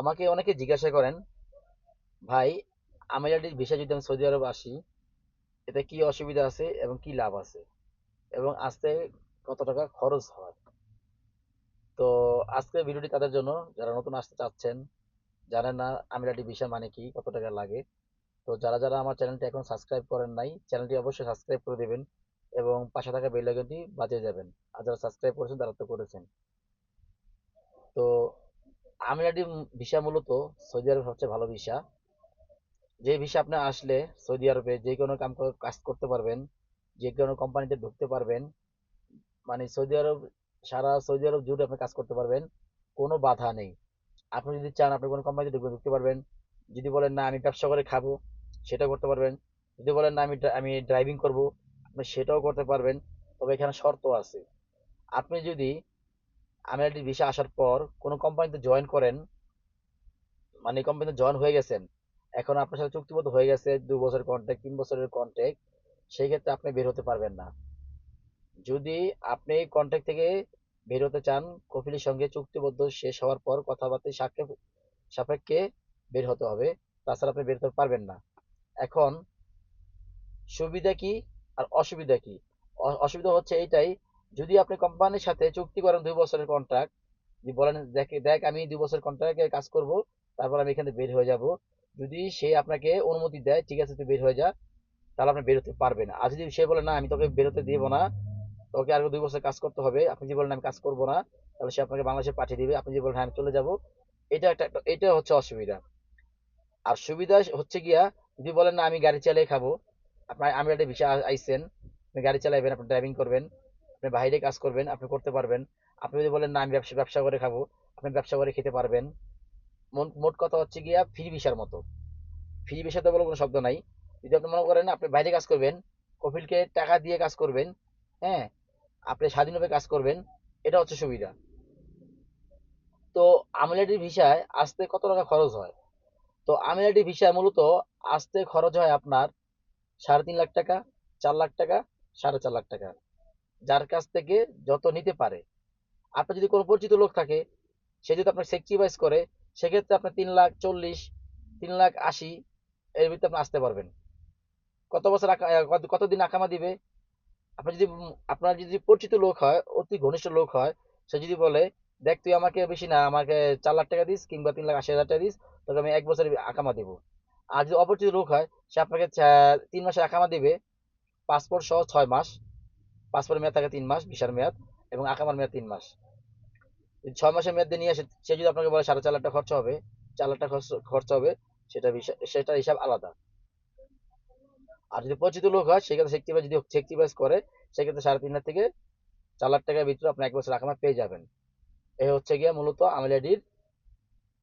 আমাকে অনেকে জিজ্ঞাসা করেন, ভাই আমিরাটির ভিসা যদি আমি সৌদি আরব আসি, এতে কি অসুবিধা আছে এবং কি লাভ আছে? এবং আসতে কত টাকা খরচ হয়? তো আজকের ভিডিওটি তাদের জন্য, যারা নতুন আসতে চাচ্ছেন, জানেন না আমিরাটি ভিসা মানে কি, কত টাকা লাগে, তো যারা যারা আমার চ্যানেলটি এখন সাবস্ক্রাইব করেন নাই, চ্যানেলটি অবশ্যই সাবস্ক্রাইব করে দেবেন এবং পাশে থাকা বেল বাজিয়ে যাবেন। আর যারা সাবস্ক্রাইব করেছেন, তারা তো করেছেন। তো আমিরাটি ভিসা মূলত সৌদি আরব সবচেয়ে ভালো ভিসা। যে ভিসা আপনি আসলে সৌদি আরবে যে কোনো কাম কাজ করতে পারবেন, যে কোনো কোম্পানিতে ঢুকতে পারবেন মানে সৌদি আরব, সারা সৌদি আরব জুড়ে আপনি কাজ করতে পারবেন, কোনো বাধা নেই। আপনি যদি চান আপনি কোনো কোম্পানিতে ঢুকবেন ঢুকতে পারবেন, যদি বলেন না আমি ব্যবসা করে খাব, সেটাও করতে পারবেন। যদি বলেন না আমি আমি ড্রাইভিং করব, আপনি সেটাও করতে পারবেন, তবে এখানে শর্ত আছে। আপনি যদি আমিরাটি ভিসা আসার পর কোনো কোম্পানিতে জয়েন করেন মানে কোম্পানিতে জয়েন হয়ে গেছেন, এখন আপনার সাথে চুক্তিবদ্ধ হয়ে গেছে দু বছরের কন্ট্রাক্ট তিন বছরের কন্ট্রাক্ট সেই ক্ষেত্রে আপনি বের হতে পারবেন না। যদি আপনি কন্ট্রাক্ট থেকে বের হতে চান কপিলের সঙ্গে চুক্তিবদ্ধ শেষ হওয়ার পর কথাবার্তা সাক্ষে সাপেক্ষে বের হতে হবে, তাছাড়া আপনি বের হতে পারবেন না। এখন সুবিধা কি আর অসুবিধা কি? অসুবিধা হচ্ছে এইটাই যদি আপনি কোম্পানির সাথে চুক্তি করেন দুই বছরের কন্ট্রাক্ট যদি বলেন, দেখ দেখ, আমি দুই বছর কন্ট্রাক্টে কাজ করব, তারপর আমি এখানে বের হয়ে যাব। যদি সে আপনাকে অনুমতি দেয়, ঠিক আছে, তুই বের হয়ে যা, তাহলে আপনি বের হতে পারবেন আর যদি সে বলে, না, আমি তোকে বের হতে দিব না, তোকে আরও দুই বছর কাজ করতে হবে, আপনি যদি বলেন, আমি কাজ করব না, তাহলে সে আপনাকে বাংলাদেশে পাঠিয়ে দিবে। আপনি যদি বলেন হ্যাঁ আমি চলে যাব, এটা একটা এটা হচ্ছে অসুবিধা। আর সুবিধা হচ্ছে গিয়া, যদি বলেন, না, আমি গাড়ি চালিয়ে খাব, আপনার, আমি একটা ভিসা আইসেন আপনি গাড়ি চালাইবেন, আপনি ড্রাইভিং করবেন আপনি বাইরে কাজ করবেন, আপনি করতে পারবেন। আপনি যদি বলেন, না, আমি ব্যবসা ব্যবসা করে খাব। আপনি ব্যবসা করে খেতে পারবেন। মোট কথা হচ্ছে গিয়া ফ্রি ভিসার মতো। ফ্রি ভিসাতে বলে কোনো শব্দ নাই। যদি আপনি মনে করেন, আপনি বাইরে কাজ করবেন, কপিলকে টাকা দিয়ে কাজ করবেন হ্যাঁ আপনি স্বাধীনভাবে কাজ করবেন, এটা হচ্ছে সুবিধা। তো আমিলাটি ভিসায় আসতে কত টাকা খরচ হয়? তো আমিলাটি ভিসায় মূলত আসতে খরচ হয় আপনার সাড়ে তিন লাখ টাকা, চার লাখ টাকা, সাড়ে চার লাখ টাকা। যার কাছ থেকে যত নিতে পারে। আপনার যদি কোনো পরিচিত লোক থাকে, সে যদি আপনার সেক্রিফাইস করে, সেক্ষেত্রে আপনার তিন লাখ চল্লিশ, তিন লাখ আশি, এর ভিতরে আপনি আসতে পারবেন। কত বছর কতদিন আকামা দিবে? আপনার যদি আপনার যদি পরিচিত লোক হয়, অতি ঘনিষ্ঠ লোক হয়, সে যদি বলে, দেখ, তুই আমাকে বেশি না, আমাকে চার লাখ টাকা দিস কিংবা তিন লাখ আশি হাজার টাকা দিস, তোকে আমি এক বছরের আকামা দিব। আর যদি অপরিচিত লোক হয়, সে আপনাকে তিন মাসের আকামা দিবে, পাসপোর্ট সহ ছয় মাস। পাসপোর্টের মেয়াদ থাকে তিন মাস ভিসার মেয়াদ, এবং আকামার মেয়াদ তিন মাস। যদি ছয় মাসের মেয়াদ নিয়ে আসে, সে যদি আপনাকে বলে, সাড়ে চার লাখ টাকা খরচা হবে, চার লাখ টাকা খরচ- হবে, সেটা সেটার হিসাব আলাদা। আর যদি পরিচিত লোক হয় সেক্ষেত্রে সেক্টিভাইজ যদি সেক্টিভাইজ করে সেক্ষেত্রে সাড়ে তিন লাখ থেকে চার লাখ টাকার ভিতরে আপনি এক বছর আকামা পেয়ে যাবেন। এই হচ্ছে গিয়ে মূলত আমিলাডির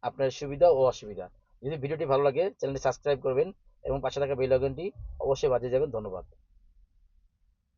আপনার সুবিধা ও অসুবিধা। যদি ভিডিওটি ভালো লাগে, চ্যানেলটি সাবস্ক্রাইব করবেন এবং পাশে থাকা বেল আইকনটি অবশ্যই বাজিয়ে যাবেন। ধন্যবাদ।